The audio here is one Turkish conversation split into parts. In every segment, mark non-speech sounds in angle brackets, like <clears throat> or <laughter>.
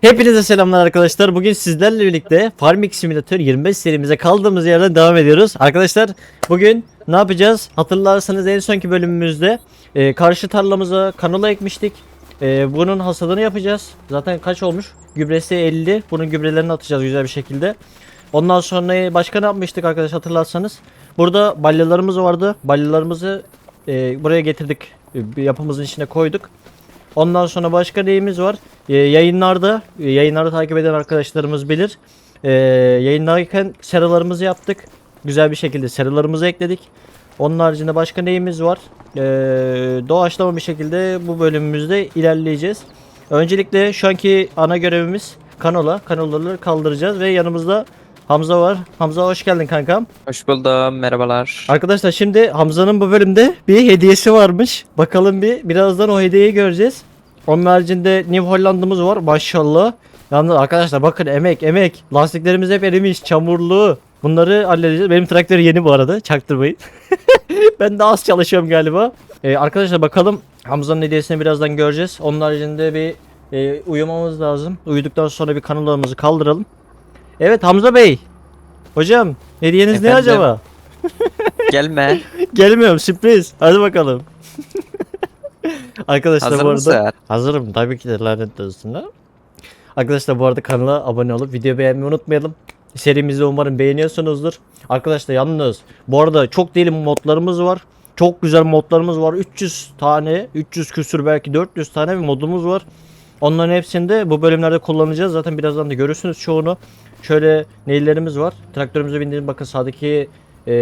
Hepinize selamlar arkadaşlar. Bugün sizlerle birlikte Farming Simulator 25 serimize kaldığımız yerden devam ediyoruz. Arkadaşlar bugün ne yapacağız? Hatırlarsanız en sonki bölümümüzde e, karşı tarlamıza kanola ekmiştik. E, bunun hasadını yapacağız. Zaten kaç olmuş? Gübresi 50. Bunun gübrelerini atacağız güzel bir şekilde. Ondan sonra başka ne yapmıştık arkadaş hatırlarsanız? Burada balyalarımız vardı. Balyalarımızı e, buraya getirdik. E, yapımızın içine koyduk. Ondan sonra başka neyimiz var? Ee, yayınlarda, e, yayınları takip eden arkadaşlarımız bilir. Ee, yayınlarken seralarımızı yaptık. Güzel bir şekilde seralarımızı ekledik. Onun haricinde başka neyimiz var? Ee, doğaçlama bir şekilde bu bölümümüzde ilerleyeceğiz. Öncelikle şu anki ana görevimiz kanola. Kanolaları kaldıracağız ve yanımızda Hamza var. Hamza hoş geldin kankam. Hoş buldum. Merhabalar. Arkadaşlar şimdi Hamza'nın bu bölümde bir hediyesi varmış. Bakalım bir birazdan o hediyeyi göreceğiz. Onun haricinde New Hollanda'mız var maşallah. Yalnız arkadaşlar bakın emek emek. Lastiklerimiz hep erimiş çamurlu. Bunları halledeceğiz. Benim traktör yeni bu arada çaktırmayın. <laughs> ben de az çalışıyorum galiba. Ee, arkadaşlar bakalım Hamza'nın hediyesini birazdan göreceğiz. Onun haricinde bir e, uyumamız lazım. Uyuduktan sonra bir kanalımızı kaldıralım. Evet Hamza Bey. Hocam hediyeniz ne Efendim? acaba? <laughs> Gelme. Gelmiyorum sürpriz. Hadi bakalım. <laughs> Arkadaşlar Hazır bu arada mısın? hazırım tabii ki de lanet olsun ha. Arkadaşlar bu arada kanala abone olup video beğenmeyi unutmayalım. Serimizi umarım beğeniyorsunuzdur. Arkadaşlar yalnız bu arada çok deli modlarımız var. Çok güzel modlarımız var. 300 tane, 300 küsür belki 400 tane bir modumuz var. Onların hepsini de bu bölümlerde kullanacağız. Zaten birazdan da görürsünüz çoğunu. Şöyle neylerimiz var. Traktörümüze bindiğimiz bakın sağdaki e,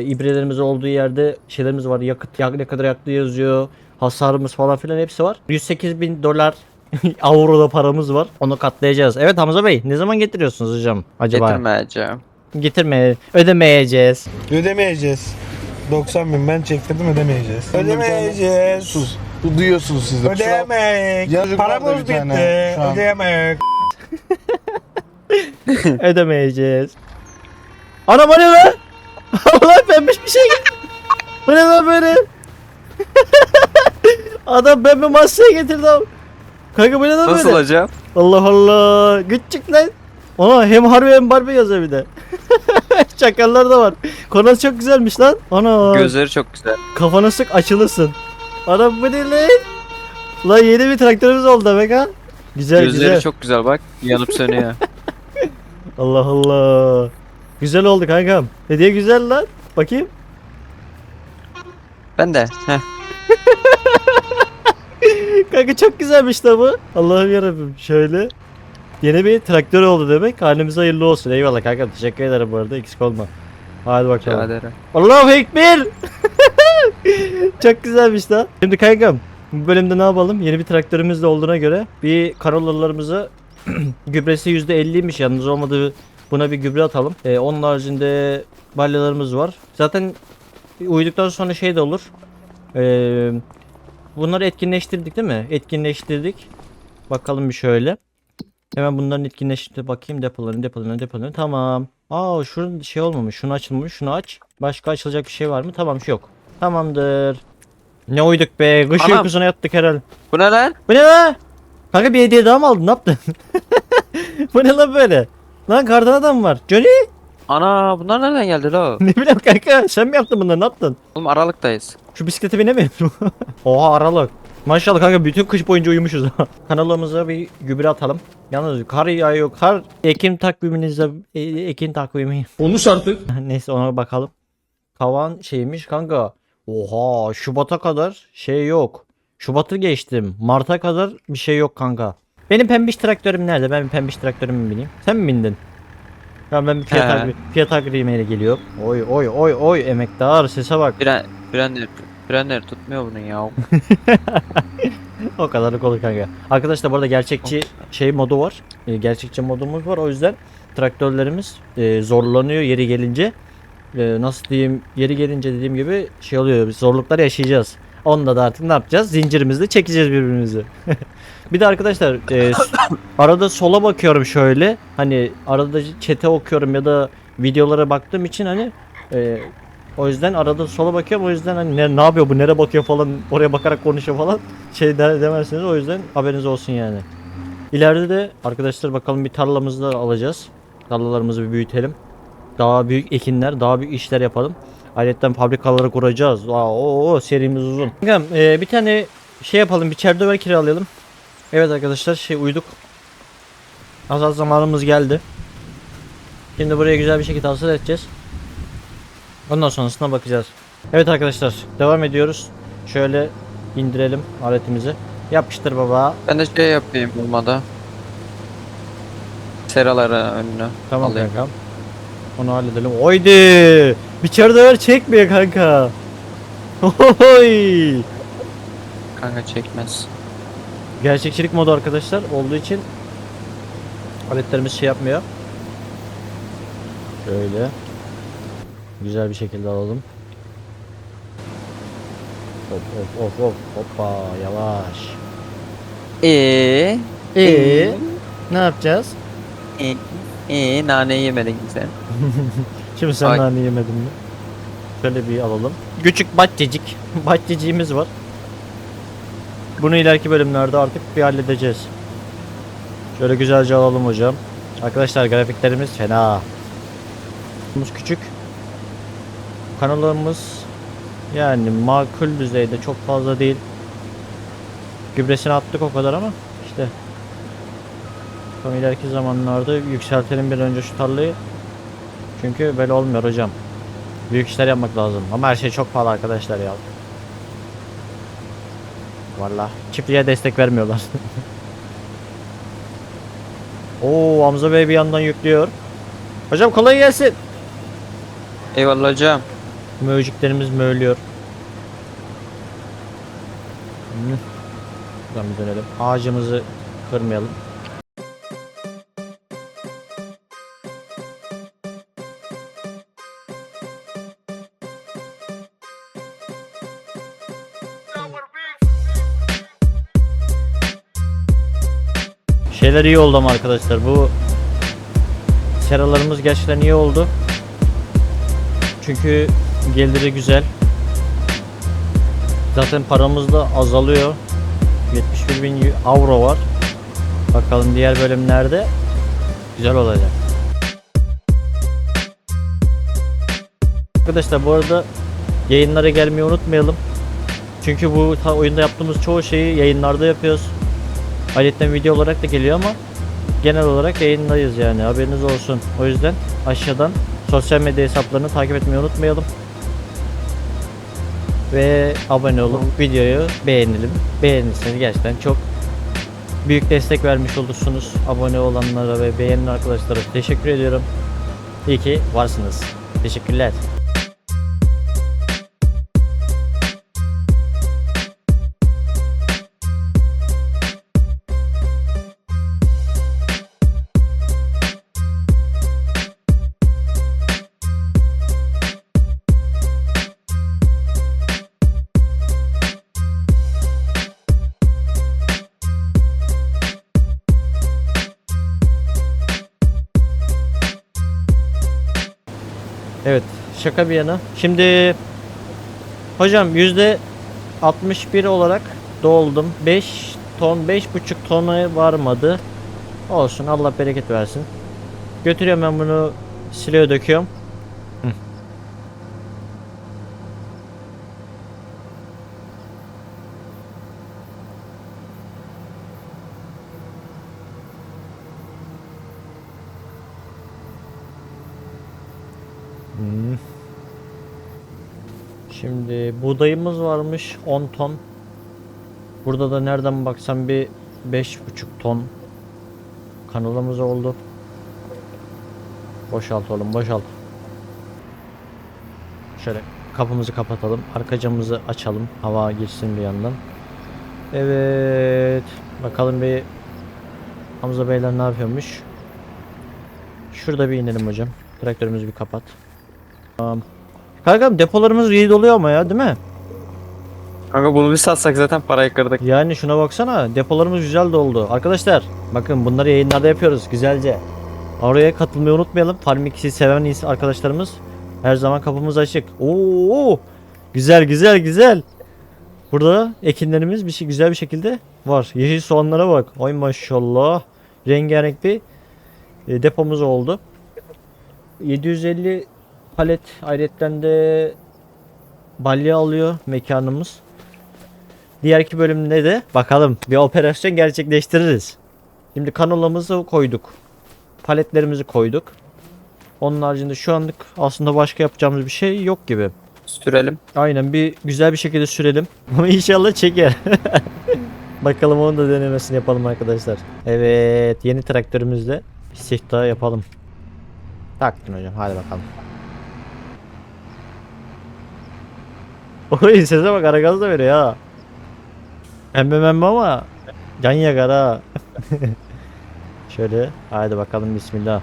ibrelerimiz olduğu yerde şeylerimiz var. Yakıt yak, ne kadar yaktığı yazıyor. Hasarımız falan filan hepsi var. 108 bin dolar <laughs> avroda paramız var. Onu katlayacağız. Evet Hamza Bey ne zaman getiriyorsunuz hocam? Acaba Getirmeyeceğim. getirmeye ödemeyeceğiz. Ödemeyeceğiz. 90 bin ben çektirdim ödemeyeceğiz. Ödemeyeceğiz. Sus. Bu duyuyorsunuz siz de. Da Paramız bitti. Ödeyemek. <laughs> ödemeyeceğiz. Ana bu ne lan? <laughs> Allah pembiş bir şey getir. Bu ne lan böyle? <laughs> Adam pembe masaya getirdi abi. Kanka bu ne lan Nasıl böyle? hocam? Allah Allah. Küçük lan. Ana hem harbi hem Barbie yazıyor bir de. Çakallar da var. Konu çok güzelmiş lan. Ana. Gözleri çok güzel. Kafana sık açılırsın. Ana bu ne lan? Lan yeni bir traktörümüz oldu demek ha. Güzel Gözleri güzel. çok güzel bak. Yanıp sönüyor. Allah Allah. Güzel oldu kankam. Hediye güzel lan. Bakayım. ben de. Heh. <laughs> Kanka çok güzelmiş de bu. Allah'ım yarabbim. Şöyle. Yeni bir traktör oldu demek. Halimize hayırlı olsun. Eyvallah kanka. Teşekkür ederim bu arada. Eksik olma. Hadi bakalım. Allahu Ekber. <laughs> çok güzelmiş lan. Şimdi kankam. Bu bölümde ne yapalım? Yeni bir traktörümüz de olduğuna göre bir karolalarımızı <clears throat> gübresi %50'ymiş yalnız olmadığı buna bir gübre atalım. Ee, onun haricinde balyalarımız var. Zaten uyuduktan sonra şey de olur. Ee, bunları etkinleştirdik değil mi? Etkinleştirdik. Bakalım bir şöyle. Hemen bunların etkinleştirdi bakayım depolarını depolarını depolarını. Tamam. Aa şunun şey olmamış. Şunu açılmış. Şunu aç. Başka açılacak bir şey var mı? Tamam şu yok. Tamamdır. Ne uyduk be. Kış Anam. uykusuna yattık herhalde. Bu ne lan? Bu ne lan? Kanka bir hediye daha mı aldın? Ne yaptın? <laughs> Bu ne lan böyle? Lan kardan adam var. Johnny? Ana bunlar nereden geldi la? <laughs> Ne bileyim kanka sen mi yaptın bunları ne yaptın? Oğlum aralıktayız. Şu bisiklete binemiyorum. <laughs> Oha aralık. Maşallah kanka bütün kış boyunca uyumuşuz. Kanalımıza bir gübre atalım. Yalnız kar yağıyor. Kar Ekim takviminizde e, Ekim takvimi. Konuş artık. Neyse ona bakalım. Kavan şeymiş kanka. Oha Şubat'a kadar şey yok. Şubat'ı geçtim. Mart'a kadar bir şey yok kanka. Benim pembiş traktörüm nerede? Ben bir pembiş traktörümü bineyim. Sen mi bindin? Ya ben bir fiyat, He. agri, fiyat agrimeyle geliyor. Oy oy oy oy emektar sese bak. Fren, frenler, frenler tutmuyor bunun ya. <laughs> O kadarlık olur kanka. Arkadaşlar bu arada gerçekçi şey modu var. E, gerçekçi modumuz var. O yüzden traktörlerimiz e, zorlanıyor yeri gelince. E, nasıl diyeyim yeri gelince dediğim gibi şey oluyor. Biz zorluklar yaşayacağız. Onda da artık ne yapacağız? Zincirimizle çekeceğiz birbirimizi. <laughs> bir de arkadaşlar e, arada sola bakıyorum şöyle. Hani arada çete okuyorum ya da videolara baktığım için hani e, o yüzden arada sola bakıyorum. O yüzden hani ne, ne yapıyor bu nereye bakıyor falan oraya bakarak konuşuyor falan <laughs> şey de, demezsiniz. O yüzden haberiniz olsun yani. İleride de arkadaşlar bakalım bir tarlamızı da alacağız. Tarlalarımızı bir büyütelim. Daha büyük ekinler, daha büyük işler yapalım. Ayrıca fabrikaları kuracağız. Aa, o, o serimiz uzun. Kankam, e, bir tane şey yapalım, bir çerdever kiralayalım. Evet arkadaşlar şey uyduk. Az az zamanımız geldi. Şimdi buraya güzel bir şekilde hasıl edeceğiz. Ondan sonrasına bakacağız. Evet arkadaşlar devam ediyoruz. Şöyle indirelim aletimizi. Yapıştır baba. Ben de şey yapayım olmadı. Seraları önüne Tamam alayım. kankam. Onu halledelim. Oydi. Bir çerdever çekmiyor kanka. Oy. Kanka çekmez. Gerçekçilik modu arkadaşlar olduğu için aletlerimiz şey yapmıyor. Şöyle güzel bir şekilde alalım. Hop hop hop hop hoppa yavaş. Eee? Ee, ne yapacağız? Eee? Eee nane yemedin sen. <laughs> Şimdi sen Ay. nane yemedin mi? Şöyle bir alalım. Küçük bahçecik. <laughs> Bahçeciğimiz var. Bunu ileriki bölümlerde artık bir halledeceğiz. Şöyle güzelce alalım hocam. Arkadaşlar grafiklerimiz fena. Küçük. Kanalımız yani makul düzeyde çok fazla değil. Gübresini attık o kadar ama işte. Tam ileriki zamanlarda yükseltelim bir önce şu tarlayı. Çünkü böyle olmuyor hocam. Büyük işler yapmak lazım. Ama her şey çok pahalı arkadaşlar ya. Valla çiftliğe destek vermiyorlar. <laughs> Oo Hamza Bey bir yandan yüklüyor. Hocam kolay gelsin. Eyvallah hocam. Mövcüklerimiz möğlüyor. Hı. Buradan bir dönelim. Ağacımızı kırmayalım. Şeyler iyi oldu ama arkadaşlar bu seralarımız gerçekten iyi oldu. Çünkü geliri güzel. Zaten paramız da azalıyor. 71 bin avro var. Bakalım diğer bölümlerde güzel olacak. Arkadaşlar bu arada yayınlara gelmeyi unutmayalım. Çünkü bu oyunda yaptığımız çoğu şeyi yayınlarda yapıyoruz. Ayrıca video olarak da geliyor ama genel olarak yayındayız yani haberiniz olsun. O yüzden aşağıdan sosyal medya hesaplarını takip etmeyi unutmayalım. Ve abone olup videoyu beğenelim. Beğenirseniz gerçekten çok büyük destek vermiş olursunuz. Abone olanlara ve beğenen arkadaşlara teşekkür ediyorum. İyi ki varsınız. Teşekkürler. Şaka bir yana. Şimdi hocam yüzde 61 olarak doldum. 5 ton, 5,5 tona varmadı. Olsun, Allah bereket versin. Götürüyorum ben bunu siloya döküyorum. Hmm. Şimdi buğdayımız varmış 10 ton. Burada da nereden baksan bir 5,5 ton kanalımız oldu. Boşalt oğlum boşalt. Şöyle kapımızı kapatalım. Arka camımızı açalım. Hava girsin bir yandan. Evet. Bakalım bir Hamza Beyler ne yapıyormuş. Şurada bir inelim hocam. Traktörümüzü bir kapat. Tamam. Kankam depolarımız iyi doluyor ama ya değil mi? Kanka bunu bir satsak zaten parayı kırdık. Yani şuna baksana depolarımız güzel doldu. Arkadaşlar bakın bunları yayınlarda yapıyoruz güzelce. Oraya katılmayı unutmayalım. Farm 2'si seven arkadaşlarımız her zaman kapımız açık. Oo! Güzel güzel güzel. Burada ekinlerimiz bir şey güzel bir şekilde var. Yeşil soğanlara bak. Ay maşallah. Rengarenk bir e, depomuz oldu. 750 palet ayrıyetten de balya alıyor mekanımız. Diğerki bölümde de bakalım bir operasyon gerçekleştiririz. Şimdi kanolamızı koyduk. Paletlerimizi koyduk. Onun haricinde şu anlık aslında başka yapacağımız bir şey yok gibi. Sürelim. Aynen bir güzel bir şekilde sürelim. <laughs> Ama inşallah çeker. <laughs> Bakalım onun da denemesini yapalım arkadaşlar. Evet yeni traktörümüzle siftah yapalım. Taktın hocam hadi bakalım. Oy sese bak ara gaz da veriyor ha. Embe membe ama can yakar ha. <laughs> Şöyle hadi bakalım bismillah.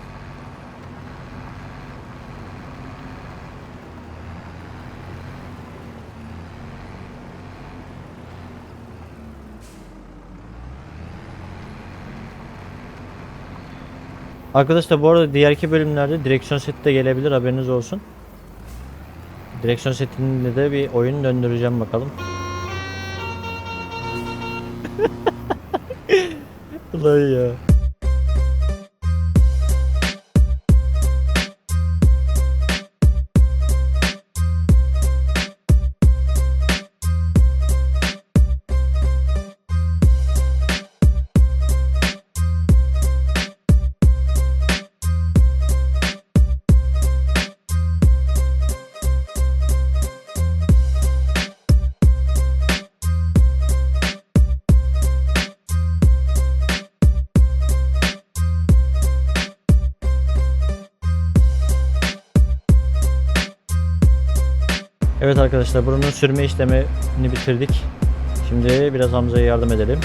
Arkadaşlar bu arada diğerki bölümlerde direksiyon seti de gelebilir haberiniz olsun. Direksiyon setinde de bir oyun döndüreceğim bakalım. <laughs> Ulan ya. Evet arkadaşlar buranın sürme işlemini bitirdik. Şimdi biraz Hamza'ya yardım edelim.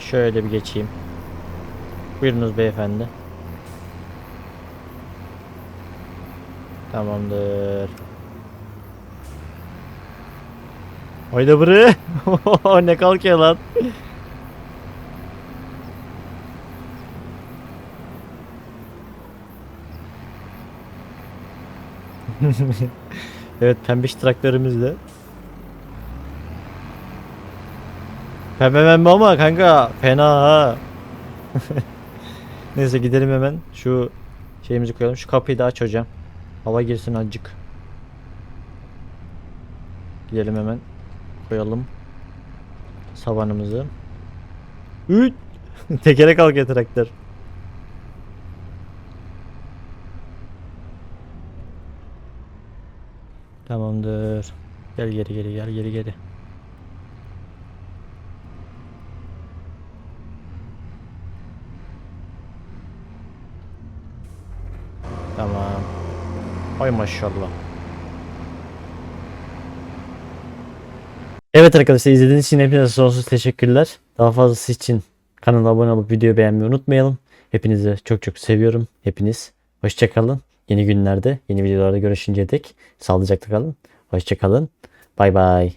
Şöyle bir geçeyim. Buyurunuz beyefendi. Tamamdır. Hayda bre. <laughs> ne kalkıyor lan. <laughs> evet pembiş traktörümüzle. Pembe pembe ama kanka fena ha. <laughs> Neyse gidelim hemen. Şu şeyimizi koyalım. Şu kapıyı da aç hocam. Hava girsin azıcık. Gidelim hemen. Koyalım. Sabanımızı. Üt. <laughs> Tekere kalkıyor traktör. Tamamdır. Gel geri geri gel geri geri. Tamam. Ay maşallah. Evet arkadaşlar izlediğiniz için hepinize sonsuz teşekkürler. Daha fazlası için kanala abone olup videoyu beğenmeyi unutmayalım. Hepinizi çok çok seviyorum. Hepiniz hoşçakalın. Yeni günlerde, yeni videolarda görüşünceye dek sağlıcakla kalın. Hoşçakalın. Bay bay.